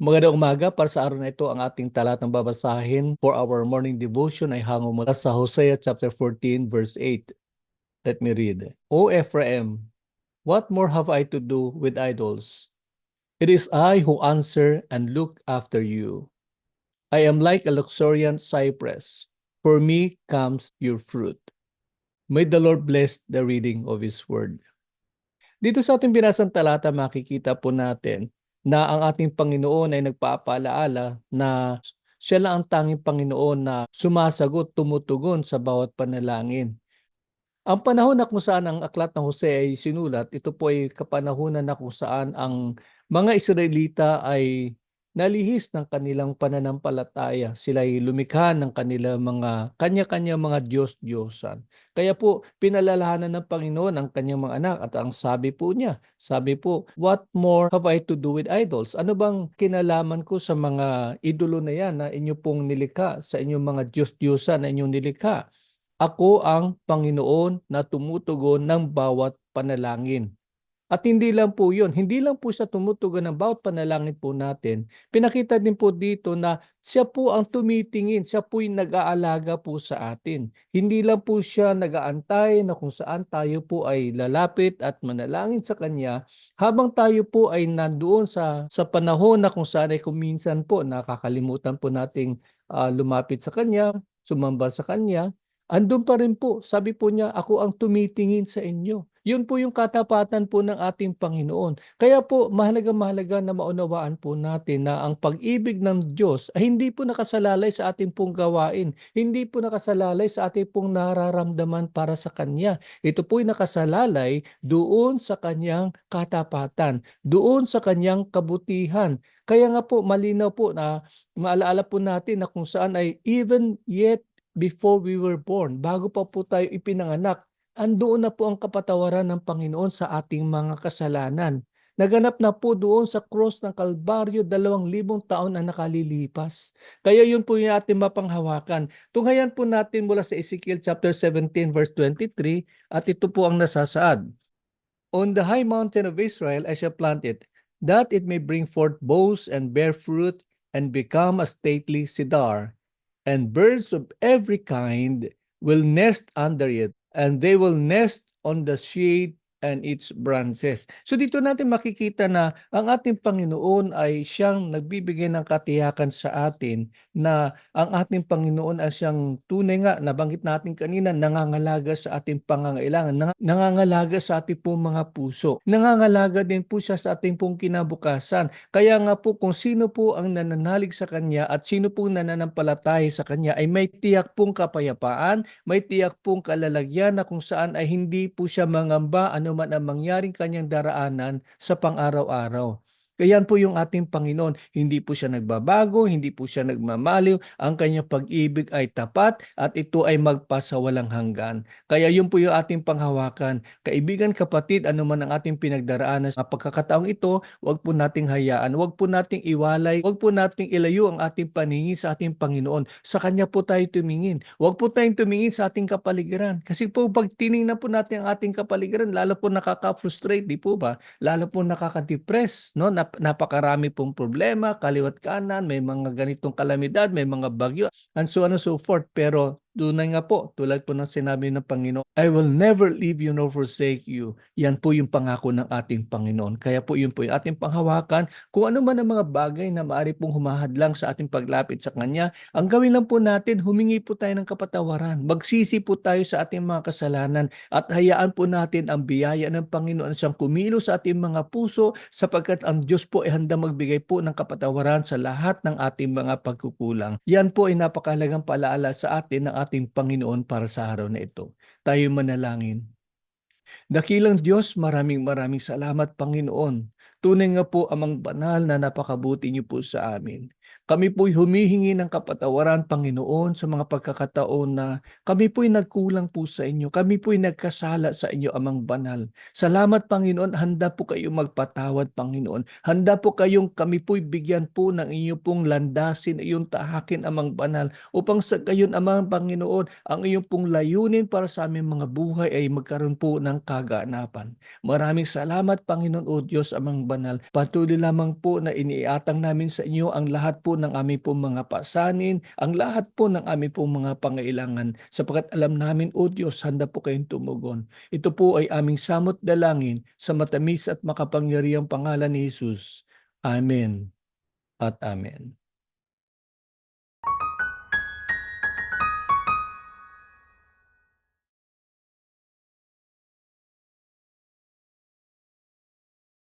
Magandang umaga para sa araw na ito ang ating talatang babasahin for our morning devotion ay hango mula sa Hosea chapter 14 verse 8. Let me read. O Ephraim, what more have I to do with idols? It is I who answer and look after you. I am like a luxuriant cypress. For me comes your fruit. May the Lord bless the reading of His word. Dito sa ating binasang talata makikita po natin na ang ating Panginoon ay nagpapaalaala na siya lang ang tanging Panginoon na sumasagot, tumutugon sa bawat panalangin. Ang panahon na kung saan ang aklat ng Jose ay sinulat, ito po ay kapanahunan na kung saan ang mga Israelita ay nalihis ng kanilang pananampalataya. Sila ay lumikha ng kanilang mga kanya-kanya mga Diyos-Diyosan. Kaya po, pinalalahanan ng Panginoon ang kanyang mga anak at ang sabi po niya, sabi po, what more have I to do with idols? Ano bang kinalaman ko sa mga idolo na yan na inyo pong nilikha, sa inyong mga Diyos-Diyosan na inyong nilikha? Ako ang Panginoon na tumutugon ng bawat panalangin. At hindi lang po yun, hindi lang po siya tumutugon ng bawat panalangin po natin. Pinakita din po dito na siya po ang tumitingin, siya po yung nag-aalaga po sa atin. Hindi lang po siya nag-aantay na kung saan tayo po ay lalapit at manalangin sa Kanya habang tayo po ay nandoon sa, sa panahon na kung saan ay kuminsan po nakakalimutan po nating uh, lumapit sa Kanya, sumamba sa Kanya, andun pa rin po. Sabi po niya, ako ang tumitingin sa inyo. Yun po yung katapatan po ng ating Panginoon. Kaya po mahalaga-mahalaga na maunawaan po natin na ang pag-ibig ng Diyos ay hindi po nakasalalay sa ating pong gawain. Hindi po nakasalalay sa ating pong nararamdaman para sa Kanya. Ito po ay nakasalalay doon sa Kanyang katapatan, doon sa Kanyang kabutihan. Kaya nga po malinaw po na maalaala po natin na kung saan ay even yet before we were born, bago pa po tayo ipinanganak, andoon na po ang kapatawaran ng Panginoon sa ating mga kasalanan. Naganap na po doon sa cross ng Kalbaryo dalawang libong taon na nakalilipas. Kaya yun po yung ating mapanghawakan. Tunghayan po natin mula sa Ezekiel chapter 17 verse 23 at ito po ang nasasaad. On the high mountain of Israel I shall plant it, that it may bring forth boughs and bear fruit and become a stately cedar. And birds of every kind will nest under it and they will nest on the shade and its branches. So dito natin makikita na ang ating Panginoon ay siyang nagbibigay ng katiyakan sa atin na ang ating Panginoon ay siyang tunay nga, nabanggit natin kanina, nangangalaga sa ating pangangailangan, nangangalaga sa ating pong mga puso. Nangangalaga din po siya sa ating pong kinabukasan. Kaya nga po kung sino po ang nananalig sa Kanya at sino pong nananampalataya sa Kanya ay may tiyak pong kapayapaan, may tiyak pong kalalagyan na kung saan ay hindi po siya mangamba ano man ang mangyaring kanyang daraanan sa pang-araw-araw. Kaya po yung ating Panginoon, hindi po siya nagbabago, hindi po siya nagmamaliw, ang kanyang pag-ibig ay tapat at ito ay magpasawalang hanggan. Kaya yun po yung ating panghawakan. Kaibigan, kapatid, ano man ang ating pinagdaraanan sa pagkakataong ito, wag po nating hayaan, wag po nating iwalay, wag po nating ilayo ang ating paningin sa ating Panginoon. Sa Kanya po tayo tumingin. Wag po tayong tumingin sa ating kapaligiran. Kasi po pag tiningnan po natin ang ating kapaligiran, lalo po nakaka-frustrate, di po ba? Lalo po nakaka-depress, no? Na napakarami pong problema, kaliwat kanan, may mga ganitong kalamidad, may mga bagyo, and so on and so forth. Pero Tunay nga po, tulad po ng sinabi ng Panginoon, I will never leave you nor forsake you. Yan po yung pangako ng ating Panginoon. Kaya po yun po yung ating panghawakan. Kung ano man ang mga bagay na maaari pong humahadlang sa ating paglapit sa Kanya, ang gawin lang po natin, humingi po tayo ng kapatawaran. Magsisi po tayo sa ating mga kasalanan at hayaan po natin ang biyaya ng Panginoon siyang kumilo sa ating mga puso sapagkat ang Diyos po ay handa magbigay po ng kapatawaran sa lahat ng ating mga pagkukulang. Yan po ay napakahalagang palaala sa atin ng ating Panginoon para sa araw na ito. Tayo manalangin. Dakilang Diyos, maraming maraming salamat Panginoon. Tunay nga po amang banal na napakabuti niyo po sa amin. Kami po'y humihingi ng kapatawaran, Panginoon, sa mga pagkakataon na kami po'y nagkulang po sa inyo. Kami po'y nagkasala sa inyo, Amang Banal. Salamat, Panginoon. Handa po kayong magpatawad, Panginoon. Handa po kayong kami po'y bigyan po ng inyo pong landasin, iyong tahakin, Amang Banal, upang sa gayon, Amang Panginoon, ang iyong pong layunin para sa aming mga buhay ay magkaroon po ng kaganapan. Maraming salamat, Panginoon o Diyos, Amang Banal. Patuloy lamang po na iniatang namin sa inyo ang lahat po ng aming pong mga pasanin, ang lahat po ng aming pong mga pangailangan, sapagkat alam namin, O Diyos, handa po kayong tumugon. Ito po ay aming samot dalangin sa matamis at makapangyarihang pangalan ni Jesus. Amen at Amen.